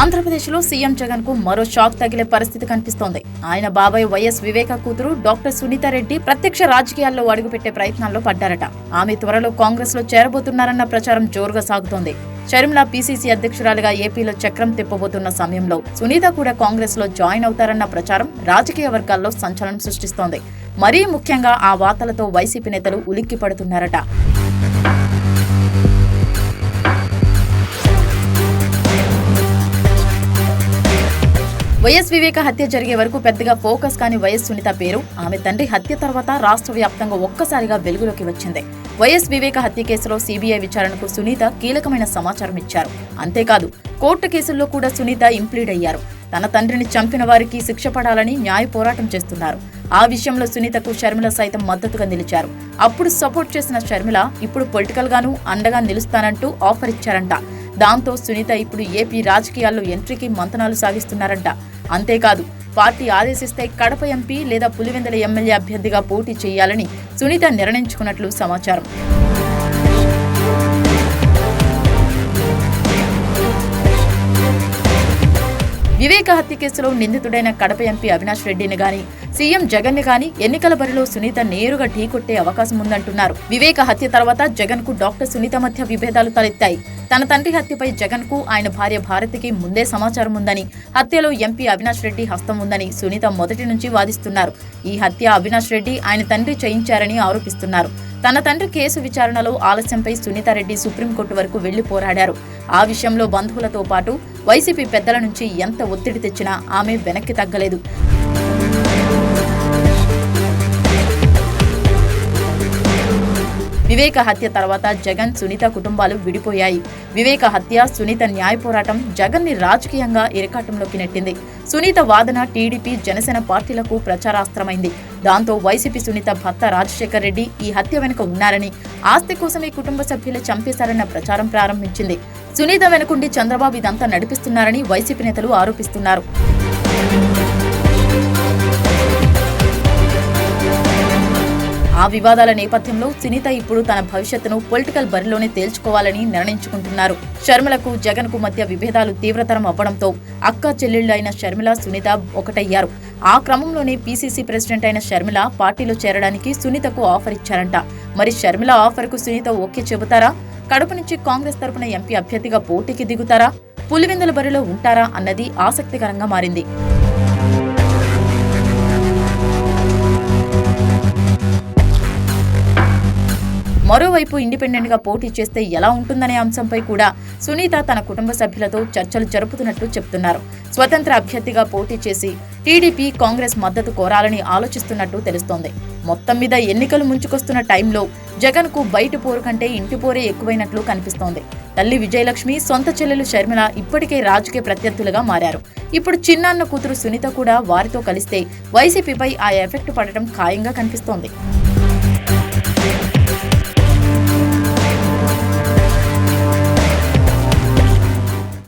ఆంధ్రప్రదేశ్లో సీఎం జగన్కు మరో షాక్ తగిలే పరిస్థితి కనిపిస్తోంది. ఆయన బాబాయ్ వైఎస్ వివేక కూతురు డాక్టర్ సునీత రెడ్డి ప్రత్యక్ష రాజకీయాల్లో అడుగుపెట్టే ప్రయత్నాల్లో పడ్డారట. ఆమె త్వరలో కాంగ్రెస్లో చేరబోతున్నారన్న ప్రచారం జోరుగా సాగుతోంది. షర్మిల పీసీసీ అధ్యక్షురాలుగా ఏపీలో చక్రం తిప్పబోతున్న సమయంలో సునీత కూడా కాంగ్రెస్లో జాయిన్ అవుతారన్న ప్రచారం రాజకీయ వర్గాల్లో సంచలనం సృష్టిస్తోంది. మరీ ముఖ్యంగా ఆ వార్తలతో వైసీపీ నేతలు ఉలిక్కి పడుతున్నారట వైఎస్ వివేక హత్య జరిగే వరకు పెద్దగా ఫోకస్ కాని వైఎస్ సునీత పేరు. ఆమె తండ్రి హత్య తర్వాత రాష్ట్ర వ్యాప్తంగా ఒక్కసారిగా వెలుగులోకి వచ్చింది. వైఎస్ వివేక హత్య కేసులో సీబీఐ విచారణకు సునీత కీలకమైన సమాచారం ఇచ్చారు. అంతేకాదు కోర్టు కేసుల్లో కూడా సునీత ఇంప్లీడ్ అయ్యారు. తన తండ్రిని చంపిన వారికి శిక్ష పడాలని న్యాయ పోరాటం చేస్తున్నారు. ఆ విషయంలో సునీతకు షర్మిల సైతం మద్దతుగా నిలిచారు. అప్పుడు సపోర్ట్ చేసిన షర్మిల ఇప్పుడు పొలిటికల్ గాను అండగా నిలుస్తానంటూ ఆఫర్ ఇచ్చారంట. దాంతో సునీత ఇప్పుడు ఏపీ రాజకీయాల్లో ఎంట్రీకి మంతనాలు సాగిస్తున్నారంట. అంతేకాదు పార్టీ ఆదేశిస్తే కడప ఎంపీ లేదా పులివెందుల ఎమ్మెల్యే అభ్యర్థిగా పోటీ చేయాలని సునీత నిర్ణయించుకున్నట్లు సమాచారం. వివేక హత్య కేసులో నిందితుడైన కడప ఎంపీ అవినాష్ రెడ్డిని గాని సీఎం జగన్ని గాని ఎన్నికల బరిలో సునీత నేరుగా ఢీకొట్టే అవకాశం ఉందంటున్నారు. వివేక హత్య తర్వాత జగన్కు డాక్టర్ సునీత మధ్య విభేదాలు తలెత్తాయి. తన తండ్రి హత్యపై జగన్కు ఆయన భార్య భారతికి ముందే సమాచారం ఉందని హత్యలో ఎంపీ అవినాష్ రెడ్డి హస్తం ఉందని సునీత మొదటి నుంచి వాదిస్తున్నారు. ఈ హత్య అవినాష్ రెడ్డి ఆయన తండ్రి చేయించారని ఆరోపిస్తున్నారు. తన తండ్రి కేసు విచారణలో ఆలస్యంపై సునీతారెడ్డి సుప్రీంకోర్టు వరకు వెళ్ళి పోరాడారు. ఆ విషయంలో బంధువులతో పాటు వైసీపీ పెద్దల నుంచి ఎంత ఒత్తిడి తెచ్చినా ఆమె వెనక్కి తగ్గలేదు. వివేక హత్య తర్వాత జగన్ సునీత కుటుంబాలు విడిపోయాయి. వివేక హత్య సునీత న్యాయ పోరాటం జగన్ని రాజకీయంగా ఇరకాటంలోకి నెట్టింది. సునీత వాదన టీడీపీ జనసేన పార్టీలకు ప్రచారాస్త్రమైంది. దాంతో వైసీపీ సునీత భర్త రాజశేఖర్ రెడ్డి ఈ హత్య వెనుక ఉన్నారని ఆస్తి కోసమే కుటుంబ సభ్యులు చంపేశారన్న ప్రచారం ప్రారంభించింది. సునీత వెనుకుండి చంద్రబాబు ఇదంతా నడిపిస్తున్నారని వైసీపీ నేతలు ఆరోపిస్తున్నారు. ఆ వివాదాల నేపథ్యంలో సునీత ఇప్పుడు తన భవిష్యత్తును పొలిటికల్ బరిలోనే తేల్చుకోవాలని నిర్ణయించుకుంటున్నారు. షర్మిలకు జగన్కు మధ్య విభేదాలు తీవ్రతరం అవ్వడంతో అక్క చెల్లెళ్ళైన షర్మిల సునీత ఒకటయ్యారు. ఆ క్రమంలోనే పీసీసీ ప్రెసిడెంట్ అయిన షర్మిల పార్టీలో చేరడానికి సునీతకు ఆఫర్ ఇచ్చారంట. మరి షర్మిల ఆఫర్కు సునీత ఓకే చెబుతారా? కడప నుంచి కాంగ్రెస్ తరపున ఎంపీ అభ్యర్థిగా పోటీకి దిగుతారా? పులివెందుల బరిలో ఉంటారా అన్నది ఆసక్తికరంగా మారింది. మరోవైపు ఇండిపెండెంట్గా పోటీ చేస్తే ఎలా ఉంటుందనే అంశంపై కూడా సునీత తన కుటుంబ సభ్యులతో చర్చలు జరుపుతున్నట్లు చెప్తున్నారు. స్వతంత్ర అభ్యర్థిగా పోటీ చేసి టీడీపీ కాంగ్రెస్ మద్దతు కోరాలని ఆలోచిస్తున్నట్టు తెలుస్తోంది. మొత్తం మీద ఎన్నికలు ముంచుకొస్తున్న టైంలో జగన్కు బయట పోరు కంటే ఇంటి పోరే ఎక్కువైనట్లు కనిపిస్తోంది. తల్లి విజయలక్ష్మి సొంత చెల్లెలు షర్మిల ఇప్పటికే రాజకీయ ప్రత్యర్థులుగా మారారు. ఇప్పుడు చిన్నాన్న కూతురు సునీత కూడా వారితో కలిస్తే వైసీపీపై ఆ ఎఫెక్ట్ పడటం ఖాయంగా కనిపిస్తోంది.